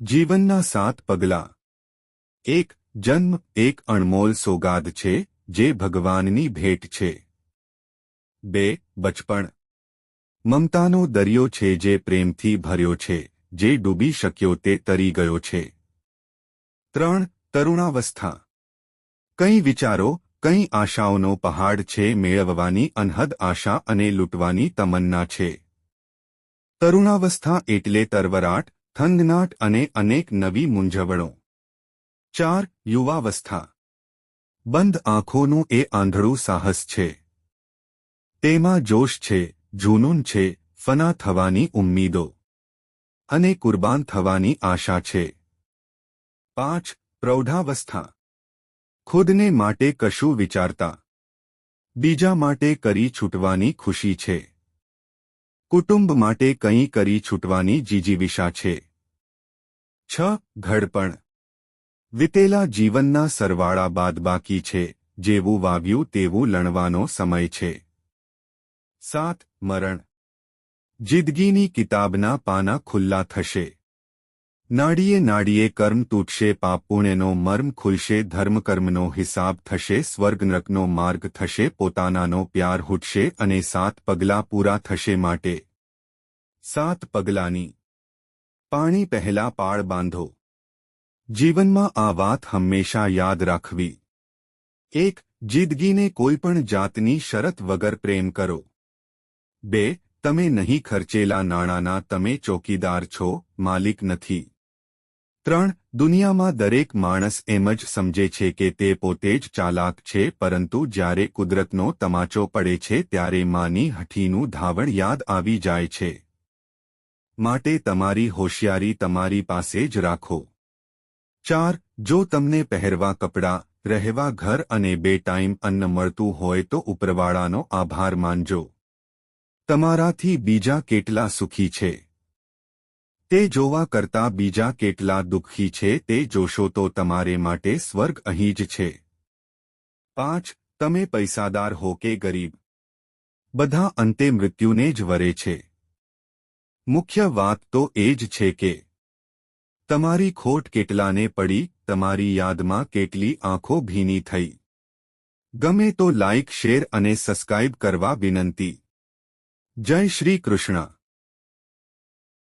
જીવનના સાત પગલાં. એક, જન્મ, એક અણમોલ સોગાદ છે, જે ભગવાનની ભેટ છે. બે, બચપણ. મમતાનો દરિયો છે, જે પ્રેમથી ભર્યો છે, જે ડૂબી શક્યો તે તરી ગયો છે. ત્રણ, તરુણાવસ્થા. કંઈ વિચારો, કંઈ આશાઓનો પહાડ છે, મેળવવાની અનહદ આશા અને લૂંટવાની તમન્ના છે. તરુણાવસ્થા એટલે તરવરાટ થનગનાટ અને અનેક નવી મૂંઝવણો. ચાર, યુવાવસ્થા. બંધ આંખોનું એ આંધળું સાહસ છે. તેમાં જોશ છે, જૂનૂન છે, ફના થવાની ઉમ્મીદો. અને કુરબાન થવાની આશા છે. પાંચ, પ્રૌઢાવસ્થા. ખુદને માટે કશું વિચારતા. બીજા માટે કરી છૂટવાની ખુશી છે. કુટુંબ માટે કંઈ કરી છૂટવાની જીજીવિષા છે. છ ઘડપણ. વિતેલા જીવનના સરવાળા બાદબાકી છે, જેવું વાવ્યું તેવું લણવાનો સમય છે. સાત, મરણ. જિંદગીની કિતાબના પાના ખુલ્લા થશે. નાડીએ નાડીએ કર્મ તૂટશે પાપ મર્મ ખુલશે, ધર્મકર્મનો હિસાબ થશે, સ્વર્ગનરકનો માર્ગ થશે, પોતાનાનો પ્યાર હૂટશે અને સાત પગલાં પૂરા થશે માટે. સાત પગલાંની પાણી પહેલા પાળ બાંધો. જીવનમાં આ વાત હંમેશા યાદ રાખવી. એક, જિંદગીને કોઈપણ જાતની શરત વગર પ્રેમ કરો. બે, તમે નહીં ખર્ચેલા નાણાંના તમે ચોકીદાર છો, માલિક નથી. ત્રણ, દુનિયામાં દરેક માણસ એમ જ સમજે છે કે તે પોતે જ ચાલાક છે, પરંતુ જ્યારે કુદરતનો તમાચો પડે છે, ત્યારે માની હઠીનું ધાવણ યાદ આવી જાય છે. માટે તમારી હોશિયારી તમારી પાસે જ રાખો. ચાર, જો તમને પહેરવા કપડાં, રહેવા ઘર અને બે ટાઈમ અન્ન મળતું હોય તો ઉપરવાળાનો આભાર માનજો. તમારાથી બીજા કેટલા સુખી છે? તે જોવા કરતા બીજા કેટલા દુઃખી છે તે જોશો તો તમારે માટે સ્વર્ગ અહીં જ છે. પાંચ, તમે પૈસાદાર હો કે ગરીબ? બધા અંતે મૃત્યુને જ વરે છે. મુખ્ય વાત તો એ જ છે કે, તમારી ખોટ કેટલાને પડી, તમારી યાદમાં કેટલી આંખો ભીની થઈ. ગમે તો લાઇક શેર અને સબસ્ક્રાઇબ કરવા વિનંતી. જય શ્રી કૃષ્ણ.